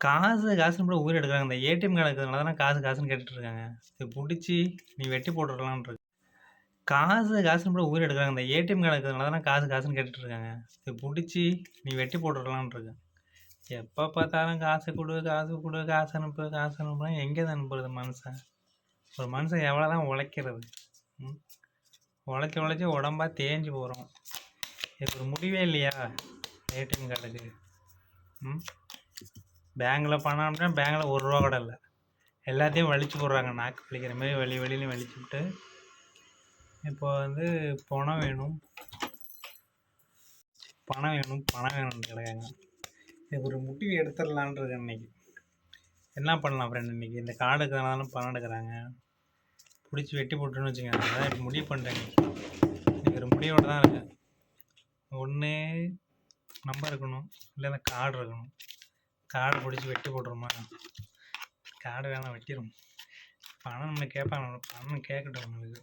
காசு காசுன்னு கூட உயிர் எடுக்கிறாங்க. இந்த ஏடிஎம் கார்டு இருக்கிறதுனால தானே காசு காசுன்னு கேட்டுட்ருக்காங்க. இது பிடிச்சி நீ வெட்டி போட்டுடலான்னு இருக்கு. காசு காசுன்னு கூட உயிர் எடுக்கிறாங்க. இந்த ஏடிஎம் கார்டு இருக்கிறதுனால தானே காசு காசுன்னு கேட்டுட்ருக்காங்க. இது பிடிச்சி நீ வெட்டி போட்டுடலான்னு இருக்கு. எப்போ பார்த்தாலும் காசு கொடு காசு கொடு காசு அனுப்பு காசு அனுப்புனா எங்கே தான் அனுப்புறது மனுஷன்? ஒரு மனுஷன் எவ்வளோ தான் உழைக்கிறது? ம்? உழைச்சி உழைச்சி உடம்பா தேஞ்சு போகிறோம் இதுக்கு ஒரு முடிவே இல்லையா? ஏடிஎம் கார்டுக்கு ம்? பேங்கில் பணம் அப்படின்னா பேங்கில் ஒரு ரூபா கூட இல்லை. எல்லாத்தையும் வலிச்சு போடுறாங்க. நாக்கு வலிக்கிற மாதிரி வெளி வலின்னு வலிச்சு விட்டு இப்போ வந்து பணம் வேணும். பணம் வேணும் பணம் வேணும்னு கிடக்காங்க எனக்கு ஒரு முடிவு எடுத்துடலான் இருக்கேன் இன்னைக்கு. என்ன பண்ணலாம் ஃப்ரெண்ட் இன்னைக்கு? இந்த கார்டு இருக்கிறனாலும் பணம் எடுக்கிறாங்க. பிடிச்சி வெட்டி போட்டுன்னு வச்சுக்கோங்க. அதான் இப்போ முடிவு பண்ணுறேங்க இன்னைக்கு. ஒரு முடிவோடு தான் இருக்கேன். ஒன்று நம்பர் இருக்கணும். இல்லைன்னா கார்டு இருக்கணும். கார்டு பிடிச்சி வெட்டி போட்டுருமா? கார்டு வேணாம் வெட்டிடும் பணம் நம்ம கேட்பாங்க பணம் கேட்கட்டும் நம்மளுக்கு.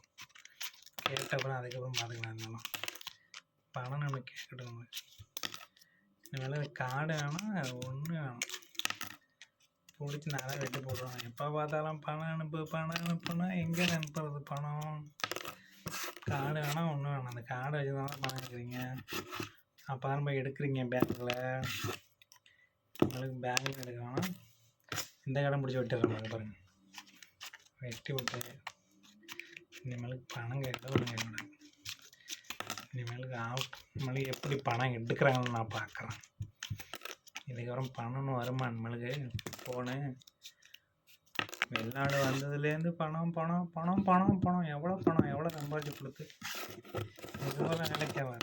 கேட்ட அப்புறம் அதுக்கப்புறம் பார்த்துக்கலாம் இருந்தாலும் பணம். நம்ம கேட்கட்டும் நம்மளுக்கு. இனிமேல் கார்டு வேணாம் ஒன்று வேணாம். பிடிச்சி நல்லா வெட்டி போட்டுருவாங்க. எப்போ பார்த்தாலும் பணம் அனுப்பு பணம் அனுப்புனா எங்கே அனுப்புறது பணம்? கார்டு வேணாம் ஒன்றும் வேணாம். அந்த கார்டை வச்சு தான் பணம் எடுக்கிறீங்க? அப்புறம் போய் எடுக்கிறீங்க பேங்க்கில் உங்களுக்கு பேங்க் எடுக்க வேணாம் இந்த கடன் பிடிச்சி வெட்டிடுறாங்க பாருங்க வெட்டி விட்டு இனிமேலுக்கு பணம் கேட்க ஒன்றும் இனிமேலுக்கு ஆஃப் இனிமேலுக்கு எப்படி பணம் எடுக்கிறாங்கன்னு நான் பார்க்குறேன். இதுக்கப்புறம் பணம்னு வருமா நம்மளுக்கு ஃபோனு வெளிநாடு வந்ததுலேருந்து பணம் பணம் பணம் பணம் பணம். எவ்வளோ பணம் எவ்வளோ சம்பாதிச்சு கொடுத்து? இதுவரை நிலைக்காது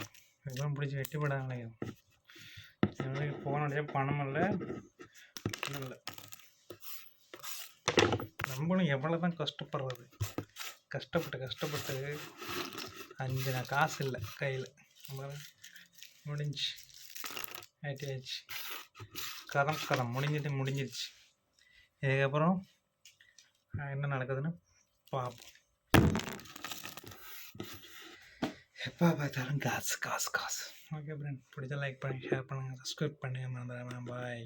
இதுக்கப்புறம் பிடிச்சி வெட்டி போடாத. எங்களுக்கு ஃபோன் அடிச்சா பணம் இல்லை. இல்லை நம்மளும் எவ்வளோ தான் கஷ்டப்படுறது. கஷ்டப்பட்டு கஷ்டப்பட்டு அஞ்சு நான் காசு இல்லை கையில். முடிஞ்சு. ஆயிட்டாச்சு கதம் கதம். முடிஞ்சது முடிஞ்சிருச்சு இதுக்கப்புறம் என்ன நடக்குதுன்னு பார்ப்போம் எப்போ பார்த்தாலும் காசு காசு காசு. ஓகே ஃப்ரெண்ட் பிடிச்ச லைக் பண்ணி ஷேர் பண்ணுங்கள் சப்ஸ்கிரைப் பண்ணுங்கள் மறந்துடாமல் பாய்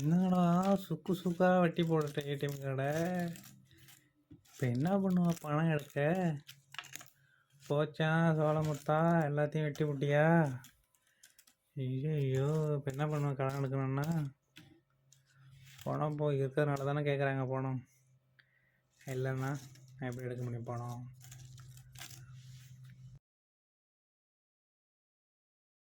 என்னடா சுக்கு சுக்காக வட்டி போட்டுட்ட ஏடிஎம் கடை? இப்போ என்ன பண்ணுவா பணம் எடுக்க? போச்சான் சோளமுத்தா எல்லாத்தையும் வெட்டி விட்டியா ஐயோ இப்போ என்ன பண்ணுவேன் கடன் எடுக்கணும்னா? பணம் போய் இருக்கிறதுனால தானே கேட்குறாங்க பணம். இல்லைண்ணா நான் எப்படி எடுக்க முடியும் பணம்?